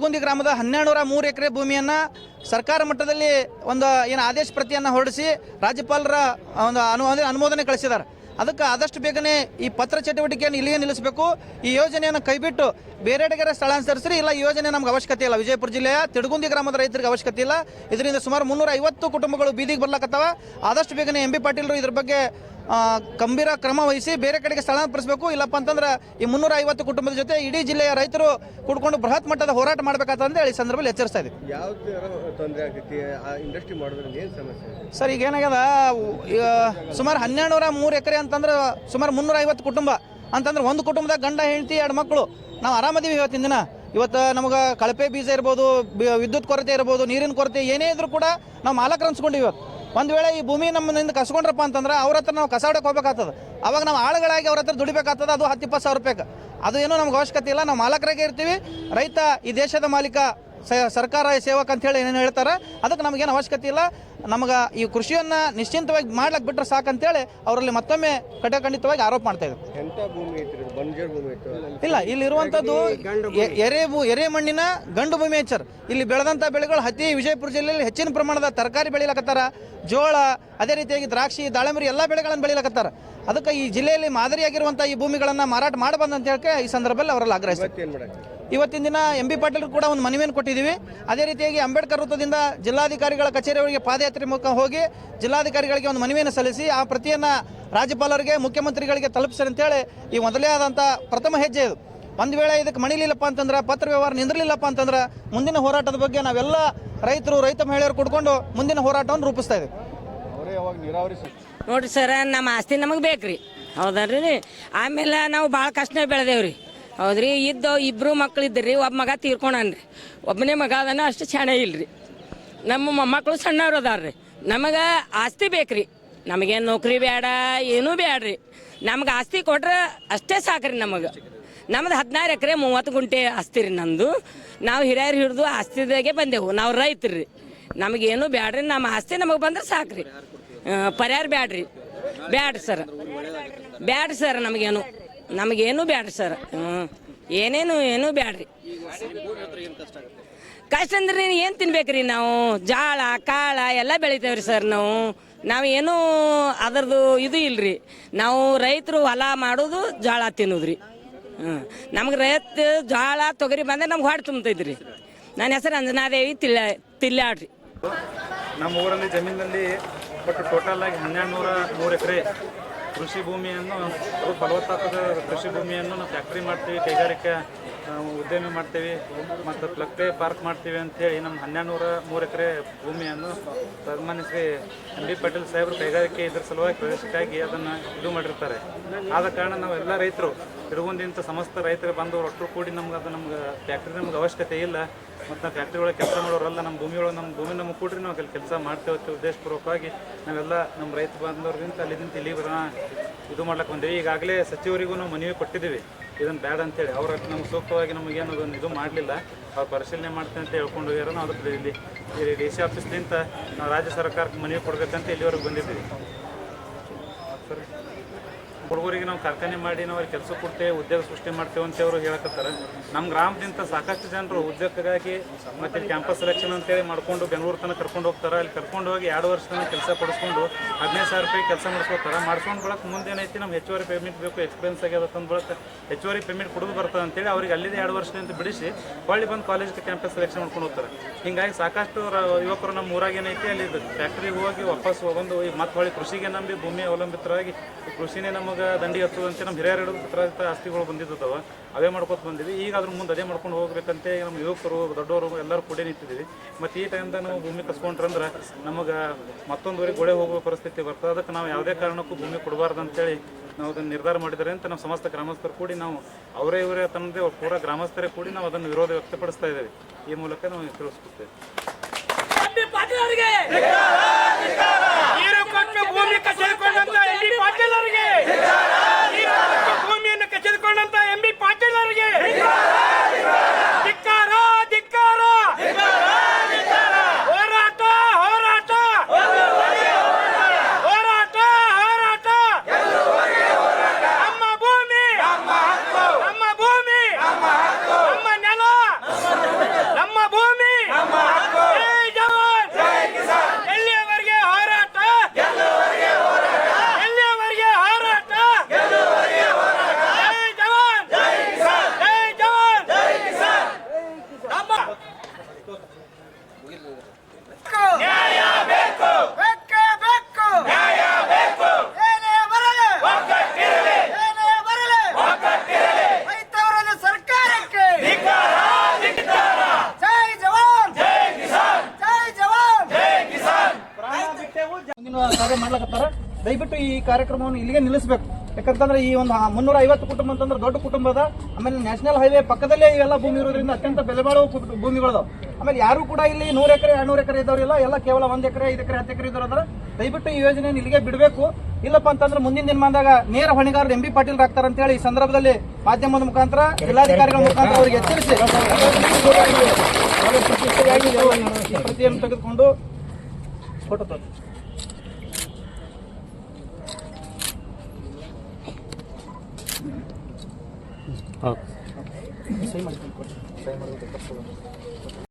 ತಿಡುಗುಂದಿ ಗ್ರಾಮದ ಹನ್ನೆರಡುನೂರ ಮೂರು ಎಕರೆ ಭೂಮಿಯನ್ನು ಸರ್ಕಾರ ಮಟ್ಟದಲ್ಲಿ ಒಂದು, ಏನು ಆದೇಶ ಪ್ರತಿಯನ್ನು ಹೊರಡಿಸಿ ರಾಜ್ಯಪಾಲರ ಒಂದು ಅನು ಅನುಮೋದನೆ ಕಳಿಸಿದ್ದಾರೆ ಅದಕ್ಕೆ ಆದಷ್ಟು ಬೇಗನೆ ಈ ಪತ್ರ ಚಟುವಟಿಕೆಯನ್ನು ಇಲ್ಲಿಗೆ ನಿಲ್ಲಿಸಬೇಕು. ಈ ಯೋಜನೆಯನ್ನು ಕೈಬಿಟ್ಟು ಬೇರೆಡೆಗೆ ಸ್ಥಳಾಂತರಿಸಿರಿ, ಇಲ್ಲ ಯೋಜನೆ ನಮ್ಗೆ ಅವಶ್ಯಕತೆ ಇಲ್ಲ. ವಿಜಯಪುರ ಜಿಲ್ಲೆಯ ತಿಡಗುಂದಿ ಗ್ರಾಮದ ರೈತರಿಗೆ ಅವಶ್ಯಕತೆ ಇಲ್ಲ. ಇದರಿಂದ ಸುಮಾರು ಮುನ್ನೂರ ಐವತ್ತು ಕುಟುಂಬಗಳು ಬೀದಿಗೆ ಬರ್ಲಕತ್ತವ. ಆದಷ್ಟು ಬೇಗನೆ ಎಂ ಬಿ ಪಾಟೀಲರು ಇದ್ರ ಬಗ್ಗೆ ಗಂಭೀರ ಕ್ರಮ ವಹಿಸಿ ಬೇರೆ ಕಡೆಗೆ ಸ್ಥಳಾಂತರಿಸಬೇಕು. ಇಲ್ಲಪ್ಪ ಅಂತಂದ್ರೆ ಈ ಮುನ್ನೂರ ಐವತ್ತು ಕುಟುಂಬದ ಜೊತೆ ಇಡೀ ಜಿಲ್ಲೆಯ ರೈತರು ಕೂಡ್ಕೊಂಡು ಬೃಹತ್ ಮಟ್ಟದ ಹೋರಾಟ ಮಾಡಬೇಕಂತ ಹೇಳಿ ಈ ಸಂದರ್ಭದಲ್ಲಿ ಎಚ್ಚರಿಸ್ತಾ ಇದ್ದೀವಿ. ಸರ್ ಈಗ ಏನಾಗ್ಯದ? ಸುಮಾರು ಹನ್ನೆರಡು ನೂರ ಮೂರು ಎಕರೆ ಅಂತಂದ್ರೆ ಸುಮಾರು ಮುನ್ನೂರ ಐವತ್ತು ಕುಟುಂಬ. ಅಂತಂದ್ರೆ ಒಂದು ಕುಟುಂಬದಾಗ ಗಂಡ ಹೆಂಡತಿ ಎರಡು ಮಕ್ಕಳು. ನಾವು ಆರಾಮದೀವಿ ಇವತ್ತಿನ ದಿನ. ಇವತ್ತು ನಮಗೆ ಕಳಪೆ ಬೀಜ ಇರ್ಬೋದು ವಿದ್ಯುತ್ ಕೊರತೆ ಇರ್ಬೋದು ನೀರಿನ ಕೊರತೆ ಏನೇ ಇದ್ರೂ ಕೂಡ ನಾವು ಮಾಲಕರು ಅನ್ಸ್ಕೊಂಡಿವಿ ಇವತ್ತು. ಒಂದು ವೇಳೆ ಈ ಭೂಮಿ ನಮ್ಮನಿಂದ ಕಸ್ಕೊಂಡ್ರಪ್ಪ ಅಂತಂದ್ರೆ ಅವ್ರ ಹತ್ರ ನಾವು ಕಸಾಡಕ್ಕೆ ಹೋಗ್ಬೇಕಾಗ್ತದೆ. ಅವಾಗ ನಾವು ಆಳುಗಳಾಗಿ ಅವ್ರ ಹತ್ರ ದುಡಿಬೇಕಾಗ್ತದೆ, ಅದು ಹತ್ತು ಇಪ್ಪತ್ತು ಸಾವಿರ ರೂಪಾಯಿಗೆ. ಅದು ಏನೂ ನಮ್ಗೆ ಅವಶ್ಯಕತೆ ಇಲ್ಲ. ನಾವು ಮಾಲಕರಾಗೆ ಇರ್ತೀವಿ. ರೈತ ಈ ದೇಶದ ಮಾಲೀಕ ಸರ್ಕಾರ ಸೇವಕ ಅಂತ ಹೇಳಿ ಏನೇನು ಹೇಳ್ತಾರೆ ಅದಕ್ಕೆ ನಮಗೇನು ಅವಶ್ಯಕತೆ ಇಲ್ಲ. ನಮಗೆ ಈ ಕೃಷಿಯನ್ನು ನಿಶ್ಚಿಂತವಾಗಿ ಮಾಡ್ಲಿಕ್ಕೆ ಬಿಟ್ಟರೆ ಸಾಕಂತೇಳಿ ಅವರಲ್ಲಿ ಮತ್ತೊಮ್ಮೆ ಕಟಖಂಡಿತವಾಗಿ ಆರೋಪ ಮಾಡ್ತಾ ಇದ್ದಾರೆ. ಇಲ್ಲ ಇಲ್ಲಿರುವಂಥದ್ದು ಎರೆ ಭೂ ಎರೆ ಮಣ್ಣಿನ ಗಂಡು ಭೂಮಿ ಹೆಚ್ಚರ್ ಇಲ್ಲಿ ಬೆಳೆದಂಥ ಬೆಳೆಗಳು ಅತಿ ವಿಜಯಪುರ ಜಿಲ್ಲೆಯಲ್ಲಿ ಹೆಚ್ಚಿನ ಪ್ರಮಾಣದ ತರಕಾರಿ ಬೆಳಿಲಕತ್ತಾರ ಜೋಳ ಅದೇ ರೀತಿಯಾಗಿ ದ್ರಾಕ್ಷಿ ದಾಳಿಂಬರಿ ಎಲ್ಲ ಬೆಳೆಗಳನ್ನು ಬೆಳಿಲಕತ್ತಾರ ಅದಕ್ಕೆ ಈ ಜಿಲ್ಲೆಯಲ್ಲಿ ಮಾದರಿಯಾಗಿರುವಂಥ ಈ ಭೂಮಿಗಳನ್ನು ಮಾರಾಟ ಮಾಡಬಾರ್ದು ಅಂತ ಹೇಳಿ ಈ ಸಂದರ್ಭದಲ್ಲಿ ಅವರಲ್ಲಿ ಆಗ್ರಹಿಸ್ತಾರೆ. ಇವತ್ತೇನು ದಿನ ಎಂ ಬಿ ಪಾಟೀಲ್ ಕೂಡ ಒಂದು ಮನವಿಯನ್ನು ಕೊಟ್ಟಿದ್ದೀವಿ. ಅದೇ ರೀತಿಯಾಗಿ ಅಂಬೇಡ್ಕರ್ ವೃತ್ತದಿಂದ ಜಿಲ್ಲಾಧಿಕಾರಿಗಳ ಕಚೇರಿಯವರಿಗೆ ಪಾದಯಾತ್ರೆ ಮೂಲಕ ಹೋಗಿ ಜಿಲ್ಲಾಧಿಕಾರಿಗಳಿಗೆ ಒಂದು ಮನವಿಯನ್ನು ಸಲ್ಲಿಸಿ ಆ ಪ್ರತಿಯನ್ನು ರಾಜ್ಯಪಾಲರಿಗೆ ಮುಖ್ಯಮಂತ್ರಿಗಳಿಗೆ ತಲುಪಿಸ್ರಿ ಅಂತೇಳಿ ಈ ಮೊದಲೇ ಆದಂಥ ಪ್ರಥಮ ಹೆಜ್ಜೆ ಇದು. ಒಂದು ವೇಳೆ ಇದಕ್ಕೆ ಮಣಿಲಿಲ್ಲಪ್ಪ ಅಂತಂದ್ರೆ ಪತ್ರ ವ್ಯವಹಾರ ನಿಂದಿರಲಿಲ್ಲಪ್ಪ ಅಂತಂದ್ರೆ ಮುಂದಿನ ಹೋರಾಟದ ಬಗ್ಗೆ ನಾವೆಲ್ಲ ರೈತರು ರೈತ ಮಹಿಳೆಯರು ಕೂಡ್ಕೊಂಡು ಮುಂದಿನ ಹೋರಾಟವನ್ನು ರೂಪಿಸ್ತಾ ಇದ್ದೀವಿ ಅವರೇ ಯಾವಾಗ ನೀರಾವರಿ ನೋಡ್ರಿ ಸರ್ ನಮ್ಮ ಆಸ್ತಿ ನಮಗೆ ಬೇಕ್ರಿ. ಹೌದಲ್ರಿ ಆಮೇಲೆ ನಾವು ಭಾಳ ಕಷ್ಟ ಬೆಳೆದೇವ್ರಿ. ಹೌದ್ರಿ? ಇದ್ದ ಇಬ್ಬರು ಮಕ್ಳು ಇದ್ರಿ ಒಬ್ಬ ಮಗ ತೀರ್ಕೊಂಡ್ರಿ ಒಬ್ಬನೇ ಮಗ ಅದನ್ನ ಅಷ್ಟು ಚೆನ್ನಾಗಿ ಇಲ್ರಿ. ನಮ್ಮ ಮೊಮ್ಮಕ್ಕಳು ಸಣ್ಣವ್ರು ಅದಾರ್ರಿ. ನಮಗೆ ಆಸ್ತಿ ಬೇಕ್ರಿ. ನಮಗೇನು ನೌಕರಿ ಬೇಡ ಏನೂ ಬೇಡ್ರಿ ನಮ್ಗೆ ಆಸ್ತಿ ಕೊಟ್ರೆ ಅಷ್ಟೇ ಸಾಕ್ರಿ ನಮಗೆ. ನಮ್ದು ಹದಿನಾರು ಎಕರೆ ಮೂವತ್ತು ಗುಂಟೆ ಆಸ್ತಿ ರೀ ನಮ್ಮದು ನಾವು ಹಿರಿಯರು ಹಿಡಿದು ಆಸ್ತಿದಾಗೆ ಬಂದೆವು. ನಾವು ರೈತರು. ನಮಗೇನು ಬ್ಯಾಡ್ರಿ. ನಮ್ಮ ಆಸ್ತಿ ನಮಗೆ ಬಂದ್ರೆ ಸಾಕ್ರಿ. ಪರಿಹಾರ ಬ್ಯಾಡ್ರಿ. ಬ್ಯಾಡ್ರಿ ಸರ್. ಬ್ಯಾಡ್ರಿ ಸರ್ ನಮಗೇನು. ನಮಗೇನು ಬ್ಯಾಡ್ರಿ ಸರ್. ಏನೇನು ಏನು ಬ್ಯಾಡ್ರಿ. ಕಷ್ಟ ಅಂದ್ರೆ ಏನು ತಿನ್ಬೇಕ್ರಿ ನಾವು? ಜಾಳ, ಕಾಳ ಎಲ್ಲ ಬೆಳಿತೇವ್ರಿ ಸರ್ ನಾವು. ನಾವು ಏನು ಅದರದು ಇದು ಇಲ್ರಿ. ನಾವು ರೈತರು ಹೊಲ ಮಾಡೋದು, ಜೋಳ ತಿನ್ನೋದ್ರಿ. ಹ್ಞೂ ನಮ್ಗೆ ರೈತ ಜೋಳ ತೊಗರಿ ಬಂದ್ರೆ ನಮ್ಗೆ ಹೊಟ್ಟೆ ತುಂಬತೈತ್ರಿ. ನನ್ನ ಹೆಸರು ಅಂಜನಾದೇವಿ ತಿಲ್ಲ ತಿಲ್ಲಾಡ್ರಿ ನಮ್ಮ ಊರಲ್ಲಿ ಜಮೀನಲ್ಲಿ ಒಟ್ಟು ಟೋಟಲ್ ಆಗಿ ಹನ್ನೆರಡು ನೂರ ಮೂರು ಎಕರೆ ಕೃಷಿ ಭೂಮಿಯನ್ನು ಫಲವತ್ತಾದ ಕೃಷಿ ಭೂಮಿಯನ್ನು ನಾವು ಫ್ಯಾಕ್ಟ್ರಿ ಮಾಡ್ತೀವಿ ಕೈಗಾರಿಕೆ ಆ, ಉದ್ಯಮ ಮಾಡ್ತೀವಿ ಮತ್ತು ಪ್ಲಕ್ಟೇ ಪಾರ್ಕ್ ಮಾಡ್ತೀವಿ ಅಂತೇಳಿ ನಮ್ಮ ಹನ್ನೆರಡು ನೂರ ಮೂರು ಎಕರೆ ಭೂಮಿಯನ್ನು ಸನ್ಮಾನ್ಯ ಶ್ರೀ ಎಂ ಬಿ ಪಾಟೀಲ್ ಸಾಹೇಬರು ಕೈಗಾರಿಕೆ ಇದ್ರ ಸಲುವಾಗಿ ಪ್ರದೇಶಕ್ಕಾಗಿ ಅದನ್ನು ಇದು ಮಾಡಿರ್ತಾರೆ. ಆದ ಕಾರಣ ನಾವೆಲ್ಲ ರೈತರು ತಿರುಗುಂದಿಂತ ಸಮಸ್ತ ರೈತರು ಬಂದು ಒಟ್ಟರು ಕೂಡಿ ನಮ್ಗೆ ಅದು ನಮ್ಗೆ ಫ್ಯಾಕ್ಟ್ರಿ ನಮ್ಗೆ ಅವಶ್ಯಕತೆ ಇಲ್ಲ. ಮತ್ತು ನಾವು ಫ್ಯಾಕ್ಟ್ರಿ ಒಳಗೆ ಕೆಲಸ ಮಾಡೋರಲ್ಲ ನಮ್ಮ ಭೂಮಿ ಒಳಗೆ ನಮ್ಮ ಭೂಮಿ ನಮಗೆ ಕೊಡ್ರಿ ನಾವು ಅಲ್ಲಿ ಕೆಲಸ ಮಾಡ್ತೇವೆ ಉದ್ದೇಶಪೂರ್ವಕವಾಗಿ ನಾವೆಲ್ಲ ನಮ್ಮ ರೈತ ಬಾಂಧವರಿಂದ ಅಲ್ಲಿಂದ ಇಲ್ಲಿ ಬರೋಣ ಇದು ಮಾಡ್ಲಿಕ್ಕೆ ಬಂದೇವಿ. ಈಗಾಗಲೇ ಸಚಿವರಿಗೂ ನಾವು ಮನವಿ ಕೊಟ್ಟಿದ್ದೀವಿ. ಇದನ್ನು ಬೇಡ ಅಂತೇಳಿ. ಅವ್ರ ನಮ್ಗೆ ಸೂಕ್ತವಾಗಿ ನಮಗೇನು ಅದನ್ನು ಇದು ಮಾಡಲಿಲ್ಲ. ಅವ್ರು ಪರಿಶೀಲನೆ ಮಾಡ್ತೀನಿ ಅಂತ ಹೇಳ್ಕೊಂಡು ಹೋಗ್ಯಾರ. ನಾವು ಅದಕ್ಕೆ ಇಲ್ಲಿ ಡಿ ಸಿ ಆಫೀಸ್ಲಿಂದ ನಾವು ರಾಜ್ಯ ಸರ್ಕಾರಕ್ಕೆ ಮನವಿ ಕೊಡ್ಬೇಕಂತ ಇಲ್ಲಿವರೆಗೆ ಬಂದಿದ್ದೀವಿ. ಹುಡುಗರಿಗೆ ನಾವು ಕಾರ್ಖಾನೆ ಮಾಡಿ ನಾವು ಅವ್ರಿಗೆ ಕೆಲಸ ಕೊಡ್ತೇವೆ, ಉದ್ಯೋಗ ಸೃಷ್ಟಿ ಮಾಡ್ತೇವೆ ಅಂತ ಅವರು ಹೇಳಕತ್ತಾರೆ. ನಮ್ಮ ಗ್ರಾಮದಿಂದ ಸಾಕಷ್ಟು ಜನರು ಉದ್ಯೋಗಕ್ಕಾಗಿ ಮತ್ತೆ ಕ್ಯಾಂಪಸ್ ಸೆಲೆಕ್ಷನ್ ಅಂತೇಳಿ ಮಾಡ್ಕೊಂಡು ಬೆಂಗಳೂರು ತನಕ ಕರ್ಕೊಂಡು ಹೋಗ್ತಾರೆ. ಅಲ್ಲಿ ಕರ್ಕೊಂಡು ಹೋಗಿ ಎರಡು ವರ್ಷ ಕೆಲಸ ಕೊಡಿಸ್ಕೊಂಡು ಹದಿನೈದು ಸಾವಿರ ರೂಪಾಯಿ ಕೆಲಸ ಮಾಡಿಸ್ಕೊತಾರೆ ಮಾಡ್ಕೊಂಡು ಬಳಕ ಮುಂದೆ ಏನೈತಿ? ನಮ್ಮ ಹೆಚ್ಚುವರಿ ಪೇಮೆಂಟ್ ಬೇಕು ಎಕ್ಸ್ಪೀರಿಯನ್ಸ್ ಆಗ್ಯದ ತಂದು ಬಳಕ ಹೆಚ್ಚುವರಿ ಪೇಮೆಂಟ್ ಕೊಡೋದು ಬರ್ತದೆ ಅಂತೇಳಿ ಅವ್ರಿಗೆ ಅಲ್ಲಿದೆ ಎರಡು ವರ್ಷದಿಂದ ಬಿಡಿಸಿ ಹೊಳ್ಳಿ ಬಂದು ಕಾಲೇಜ್ಗೆ ಕ್ಯಾಂಪಸ್ ಸೆಲೆಕ್ಷನ್ ಮಾಡ್ಕೊಂಡು ಹೋಗ್ತಾರೆ. ಹಿಂಗಾಗಿ ಸಾಕಷ್ಟು ಯುವಕರು ನಮ್ಮ ಊರಾಗ ಏನೈತಿ? ಅಲ್ಲಿ ಫ್ಯಾಕ್ಟ್ರಿಗೆ ಹೋಗಿ ವಾಪಸ್ ಹೋಗೊಂದು ಈಗ ಮತ್ತೆ ಹೊಳ್ಳಿ ಕೃಷಿಗೆ ನಂಬಿ ಭೂಮಿ ಅವಲಂಬಿತರಾಗಿ ಕೃಷಿನೇ ನಮಗೆ ದಂಡಿ ಹತ್ತದಂತೆ ನಮ್ಮ ಹಿರಿಯರು ಹಿಡಿದು ಪತ್ರರಹಿತ ಆಸ್ತಿಗಳು ಬಂದಿದ್ದವು ಅವೇ ಮಾಡ್ಕೊತ ಬಂದಿದ್ವಿ. ಈಗ ಅದ್ರ ಮುಂದೆ ಅದೇ ಮಾಡ್ಕೊಂಡು ಹೋಗ್ಬೇಕಂತೆ ನಮ್ಮ ಯುವಕರು, ದೊಡ್ಡವರು ಎಲ್ಲರೂ ಕೂಡಿ ನಿಂತಿದ್ದೀವಿ. ಮತ್ತು ಈ ಟೈಮ್ದಾಗ ನಾವು ಭೂಮಿ ಕಸ್ಕೊಂಡ್ರಂದ್ರೆ ನಮಗೆ ಮತ್ತೊಂದುವರೆಗೆ ಗೋಡೆ ಹೋಗುವ ಪರಿಸ್ಥಿತಿ ಬರ್ತದೆ. ಅದಕ್ಕೆ ನಾವು ಯಾವುದೇ ಕಾರಣಕ್ಕೂ ಭೂಮಿ ಕೊಡಬಾರ್ದು ಅಂತೇಳಿ ನಾವು ಅದನ್ನು ನಿರ್ಧಾರ ಮಾಡಿದರೆ ಅಂತ ನಮ್ಮ ಸಮಸ್ತ ಗ್ರಾಮಸ್ಥರು ಕೂಡಿ ನಾವು ಅವರೇ ಇವರೇ ತಂದೆ ಪೂರ ಗ್ರಾಮಸ್ಥರೇ ಕೂಡಿ ನಾವು ಅದನ್ನು ವಿರೋಧ ವ್ಯಕ್ತಪಡಿಸ್ತಾ ಇದ್ದೇವೆ. ಈ ಮೂಲಕ ನಾವು ತಿಳಿಸ್ಕೊಡ್ತೇವೆ. ಕೊಟ್ಟು ಭೂಮಿ ಕಸಿದುಕೊಂಡಂತ ಎಂ ಬಿ ಪಾಟೀಲ್ ಅವರಿಗೆ. ಭೂಮಿಯನ್ನು ಕಸಿದುಕೊಂಡಂತ ಎಂ ಬಿ ಮಾಡ್ಲಕತ್ತಾರ ದಯವಿಟ್ಟು ಈ ಕಾರ್ಯಕ್ರಮವನ್ನು ಇಲ್ಲಿಗೆ ನಿಲ್ಲಿಸಬೇಕು. ಯಾಕಂತಂದ್ರೆ ಈ ಒಂದು ಮುನ್ನೂರ ಐವತ್ತು ಕುಟುಂಬ ಅಂತಂದ್ರೆ ದೊಡ್ಡ ಕುಟುಂಬ ಅದ. ಆಮೇಲೆ ನ್ಯಾಷನಲ್ ಹೈವೇ ಪಕ್ಕದಲ್ಲೇ ಇವೆಲ್ಲ ಭೂಮಿ ಇರೋದ್ರಿಂದ ಅತ್ಯಂತ ಬೆಲೆ ಬಾಳುವ ಭೂಮಿಗಳದಾವ. ಆಮೇಲೆ ಯಾರು ಕೂಡ ಇಲ್ಲಿ ನೂರು ಎಕರೆ ಎರಡ್ನೂರು ಎಕರೆ ಇದ್ದವರಿಲ್ಲ. ಎಲ್ಲ ಕೇವಲ ಒಂದ್ ಎಕರೆ, ಐದು ಎಕರೆ, ಹತ್ತು ಎಕರೆ ಇದ್ದವ್ರು ದಯವಿಟ್ಟು ಈ ಯೋಜನೆ ಇಲ್ಲಿಗೆ ಬಿಡಬೇಕು. ಇಲ್ಲಪ್ಪ ಅಂತಂದ್ರೆ ಮುಂದಿನ ದಿನಮಾನದಾಗ ನೇರ ಹೊಣೆಗಾರರು ಎಂ ಬಿ ಪಾಟೀಲ್ ಆಗ್ತಾರ ಅಂತ ಹೇಳಿ ಈ ಸಂದರ್ಭದಲ್ಲಿ ಮಾಧ್ಯಮದ ಮುಖಾಂತರ ಜಿಲ್ಲಾಧಿಕಾರಿಗಳ ಮುಖಾಂತರ ಅವರಿಗೆ ಎಚ್ಚರಿಸಿ ತೆಗೆದುಕೊಂಡು ಫೋಟೋ ತಗೊಳ್ಳಿ. ಸಹಿ